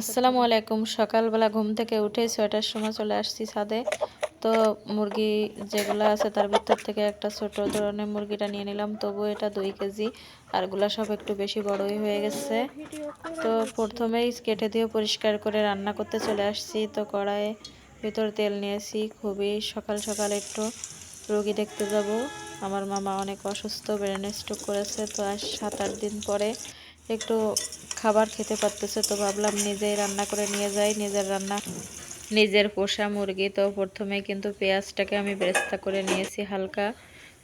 আসসালামু আলাইকুম। সকালবেলা ঘুম থেকে উঠে ছয়টার সময় চলে আসছি ছাদে। তো মুরগি যেগুলো আছে তার ভিতর থেকে একটা ছোট ধরনের মুরগিটা নিয়ে নিলাম। তবু এটা দুই কেজি। আরগুলা সব একটু বেশি বড়ই হয়ে গেছে। তো প্রথমেই কেটে দিয়ে পরিষ্কার করে রান্না করতে চলে আসছি। তো কড়াইয়ে ভিতর তেল নিয়েছি। খুবই সকাল সকাল একটু রোগী দেখতে যাব। আমার মামা অনেক অসুস্থ, ব্রেন স্ট্রোক করেছে। তো আজ সাত আট দিন পরে একটু খাবার খেতে পারতেছে তো ভাবলাম নিজেই রান্না করে নিয়ে যাই। নিজের রান্না, নিজের পোষা মুরগি। তো প্রথমে কিন্তু পেঁয়াজটাকে আমি বেরেস্তা করে নিয়েছি হালকা।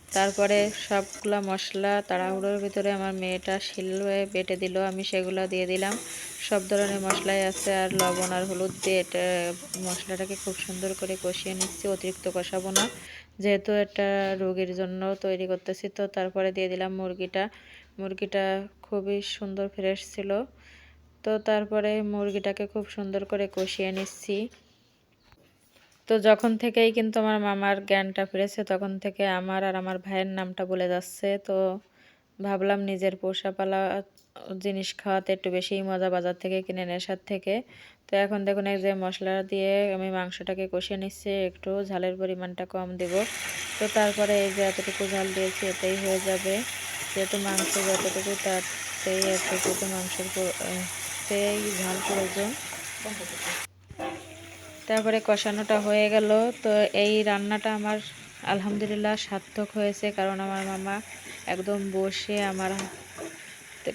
তারপরে সবগুলা মশলা তাড়াহুড়োর ভিতরে আমার মেয়েটা শিল হয়ে বেটে দিল, আমি সেগুলো দিয়ে দিলাম। সব ধরনের মশলাই আছে, আর লবণ আর হলুদ দিয়ে এটা, মশলাটাকে খুব সুন্দর করে কষিয়ে নিচ্ছি, অতিরিক্ত কষাবো না। যেহেতু এটা রোগীর জন্য তৈরি করতেছি, তো তারপরে দিয়ে দিলাম মুরগিটা। মুরগিটা খুবই সুন্দর ফ্রেশ ছিল। তো তারপরে মুরগিটাকে খুব সুন্দর করে কষিয়ে নিচ্ছি। তো যখন থেকেই কিন্তু আমার মামার জ্ঞানটা ফিরেছে, তখন থেকে আমার আর আমার ভাইয়ের নামটা বলে যাচ্ছে। তো ভাবলাম নিজের পোষাপালা জিনিস খাওয়াতে একটু বেশিই মজা বাজার থেকে কিনে নেশার থেকে। তো এখন দেখুন এই যে মশলা দিয়ে আমি মাংসটাকে কষিয়ে নিচ্ছি, একটু ঝালের পরিমাণটা কম দেব। তো তারপরে এই যে এতটুকু ঝাল দিয়েছি, এতেই হয়ে যাবে। যেহেতু মাংস যতটুকু তাতেই এতটুকু মাংসের তেই ঝাল প্রয়োজন। তারপরে কষানোটা হয়ে গেল। তো এই রান্নাটা আমার আলহামদুলিল্লাহ সার্থক হয়েছে, কারণ আমার মামা একদম বসে আমার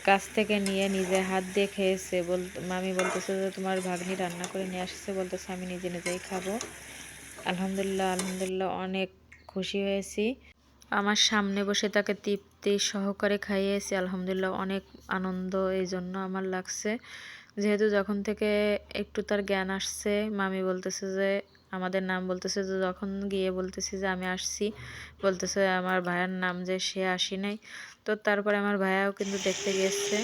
কাছ থেকে নিয়ে নিজে হাত দিয়ে খেয়েছে। বল মামি বলতেছে যে, তোমার ভাগ্নি রান্না করে নিয়ে আসছে। বলতেছে, আমি নিজে নিজেই খাব। আলহামদুলিল্লাহ আলহামদুলিল্লাহ, অনেক খুশি হয়েছি। আমার সামনে বসে তাকে তৃপ্তি সহকারে খাইয়েছি। আলহামদুলিল্লাহ অনেক আনন্দ এই জন্য আমার লাগছে। যেহেতু যখন থেকে একটু তার জ্ঞান আসছে, মামি বলতেছে যে, আমাদের নাম বলতেছে যে, যখন গিয়ে বলতেছি যে, আমি আসছি, বলতেছে আমার ভাইয়ার নাম যে, সে আসি নাই। তো তারপরে আমার ভাইয়াও কিন্তু দেখতে গিয়েছে।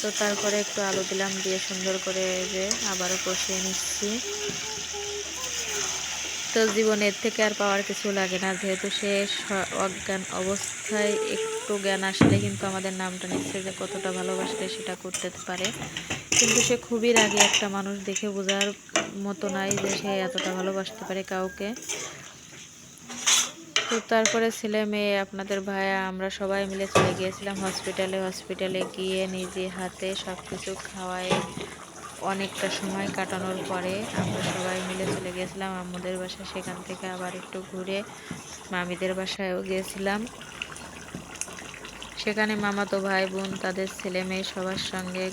তো তারপরে একটু আলু দিলাম, দিয়ে সুন্দর করে যে আবারও কষিয়ে নিচ্ছি। তো জীবনের থেকে আর পাওয়ার কিছু লাগে না। যেহেতু সে অজ্ঞান অবস্থায় একটু জ্ঞান আসলে কিন্তু আমাদের নামটা নিচ্ছে যে কতটা ভালোবাসলে সেটা করতে পারে। কিন্তু সে খুবই রাগে একটা মানুষ দেখে বোঝার মতো নাই যে সে এতটা ভালোবাসতে পারে কাউকে। তো তারপরে ছেলে মেয়ে, আপনাদের ভাইয়া, আমরা সবাই মিলে চলে গিয়েছিলাম হসপিটালে হসপিটালে গিয়ে নিজে হাতে সব কিছু খাওয়ায় অনেকটা সময় কাটানোর পরে আমরা সবাই মিলে চলে গেছিলাম আমাদের বাসায়। সেখান থেকে আবার একটু ঘুরে মামিদের বাসায়ও গিয়েছিলাম সেখানে মামাতো ভাই বোন, তাদের ছেলে মেয়ে সবার সঙ্গে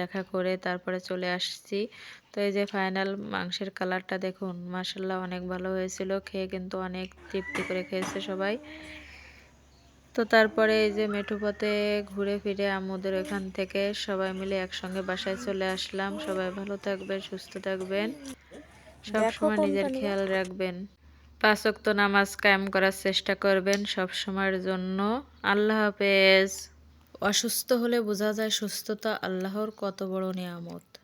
দেখা করে তারপরে চলে আসছি। তো এই যে ফাইনাল মাংসের কালারটা দেখুন মাসাল্লাহ অনেক ভালো হয়েছিল, খেয়ে কিন্তু অনেক তৃপ্তি করে খেয়েছে সবাই। তো তারপরে এই যে মেঠুপথে ঘুরে ফিরে আমাদের এখান থেকে সবাই মিলে একসঙ্গে বাসায় চলে আসলাম। সবাই ভালো থাকবেন সুস্থ থাকবেন। সবসময় নিজের খেয়াল রাখবেন। পাঁচ ওয়াক্ত নামাজ কায়েম করার চেষ্টা করবেন সব সময়ের জন্য। আল্লাহ হাফেজ। অসুস্থ হলে বোঝা যায় সুস্থতা আল্লাহর কত বড় নিয়ামত।